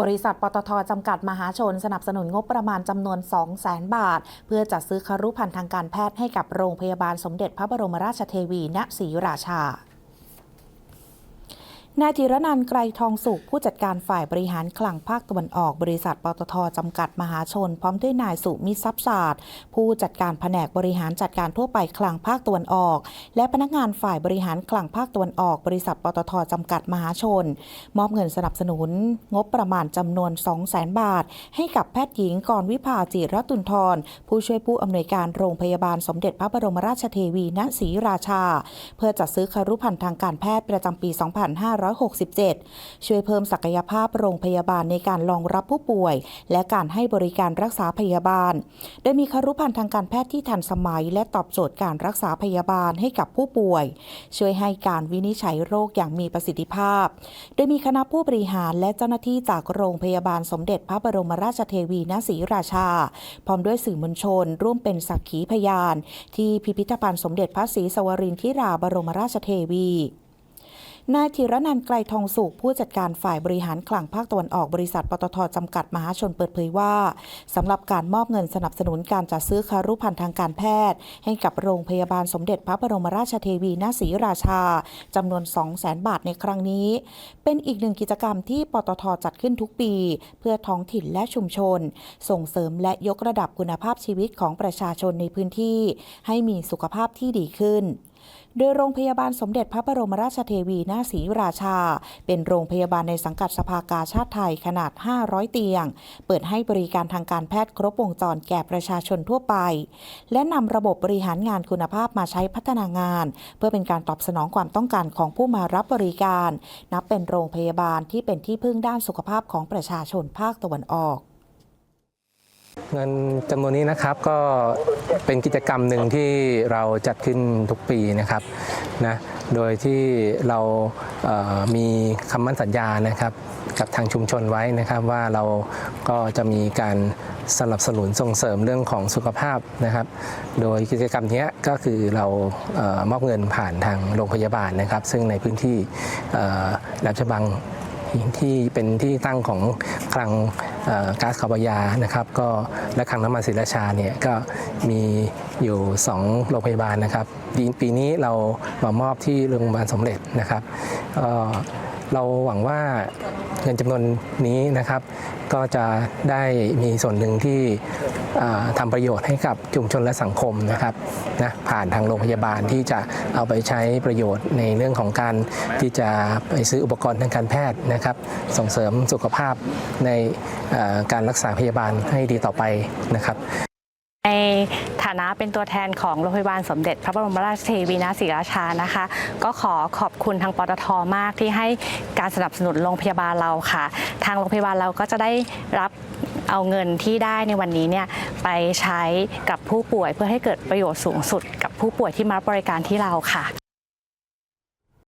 บริษัทปตทจำกัดมหาชน สนับสนุนงบประมาณจำนวน 2 0 0แสนบาท เพื่อจัดซื้อครุภัณฑ์ทางการแพทย์ให้กับโรงพยาบาลสมเด็จพระบรมราชเทวี ณศรีราชา นายธีรนันท์ไกรทองสุข ผู้จัดการฝ่ายบริหารคลังภาคตะวันออก บริษัทปตทจำกัดมหาชน พร้อมด้วยนายสุมิทรัพย์ศาสตร์ ผู้จัดการแผนกบริหารจัดการทั่วไปคลังภาคตะวันออก และพนักงานฝ่ายบริหารคลังภาคตะวันออก บริษัทปตทจำกัดมหาชน มอบเงินสนับสนุน งบประมาณจำนวน 2 0 0 0 0 0บาท ให้กับแพทย์หญิงกรวิภาจิรตุนทรผู้ช่วยผู้อำนวยการโรงพยาบาลสมเด็จพระบรมราชเทวีณศรีราชา เพื่อจัดซื้อครุภัณฑ์ทางการแพทย์ประจำปี2567 ช่วยเพิ่มศักยภาพโรงพยาบาลในการรองรับผู้ป่วย และการให้บริการรักษาพยาบาล โดยมีครุภัณฑ์ทางการแพทย์ที่ทันสมัย และตอบโจทย์การรักษาพยาบาลให้กับผู้ป่วย ช่วยให้การวินิจฉัยโรคอย่างมีประสิทธิภาพ โดยมีคณะผู้บริหารและเจ้าหน้าที่จากโรงพยาบาลสมเด็จพระบรมราชเทวีณศรีราชา พร้อมด้วยสื่อมวลชน ร่วมเป็นสักขีพยาน ที่พิพิธภัณฑ์สมเด็จพระศรีสวรินทิราบรมราชเทวี นายธีรนันท์ไกรทองสุขผู้จัดการฝ่ายบริหารคลังภาคตะวันออกบริษัทปตทจำกัดมหาชนเปิดเผยว่าสำหรับการมอบเงินสนับสนุนการจัดซื้อคารุภัณฑ์ทางการแพทย์ ให้กับโรงพยาบาลสมเด็จพระบรมราชเทวีณศรีราชาจำนวน 2 0 0 0 0 0บาทในครั้งนี้ เป็นอีกหนึ่งกิจกรรมที่ปตทจัดขึ้นทุกปี เพื่อท้องถิ่นและชุมชน ส่งเสริมและยกระดับคุณภาพชีวิตของประชาชนในพื้นที่ ให้มีสุขภาพที่ดีขึ้น โดยโรงพยาบาลสมเด็จพระบรมราชเทวีณศรีราชา เป็นโรงพยาบาลในสังกัดสภากาชาติไทยขนาด 500 เตียง เปิดให้บริการทางการแพทย์ครบวงจรแก่ประชาชนทั่วไป และนำระบบบริหารงานคุณภาพมาใช้พัฒนางาน เพื่อเป็นการตอบสนองความต้องการของผู้มารับบริการ นับเป็นโรงพยาบาลที่เป็นที่พึ่งด้านสุขภาพของประชาชนภาคตะวันออก เงินจำนวนนี้นะครับก็เป็นกิจกรรมหนึ่งที่เราจัดขึ้นทุกปีนะครับนะโดยที่เราเมีคำมั่นสัญญานะครับ กับทางชุมชนไว้นะครับว่าเราก็จะมีการสนับสนุนส่งเสริมเรื่องของสุขภาพนะครับ โดยกิจกรรมนี้ก็คือเราเออมอบเงินผ่านทางโรงพยาบาลนะครับ ซึ่งในพื้นที่เอ่อแหลมฉบัง ที่เป็นที่ตั้งของคลังก๊าซคาร์บอนยานะครับก็และคลังน้ำมันศรีราชาเนี่ยก็มีอยู่ 2 โรงพยาบาลนะครับปีนี้เรามามอบที่โรงพยาบาลสมเด็จนะครับก็ เราหวังว่าเงินจำนวนนี้นะครับ ก็จะได้มีส่วนหนึ่งที่ทำประโยชน์ให้กับชุมชนและสังคมนะครับนะผ่านทางโรงพยาบาลที่จะเอาไปใช้ประโยชน์ในเรื่องของการที่จะไปซื้ออุปกรณ์ทางการแพทย์นะครับ ส่งเสริมสุขภาพในการรักษาพยาบาลให้ดีต่อไปนะครับใน ฐานะเป็นตัวแทนของโรงพยาบาลสมเด็จ พระบรมราชเทวีนาศรีราชานะคะ ก็ขอขอบคุณทางปตทมากที่ให้การสนับสนุนโรงพยาบาลเราค่ะ ทางโรงพยาบาลเราก็จะได้รับเอาเงินที่ได้ในวันนี้เนี่ยไปใช้กับผู้ป่วยเพื่อให้เกิดประโยชน์สูงสุด กับผู้ป่วยที่มาบริการที่เราค่ะ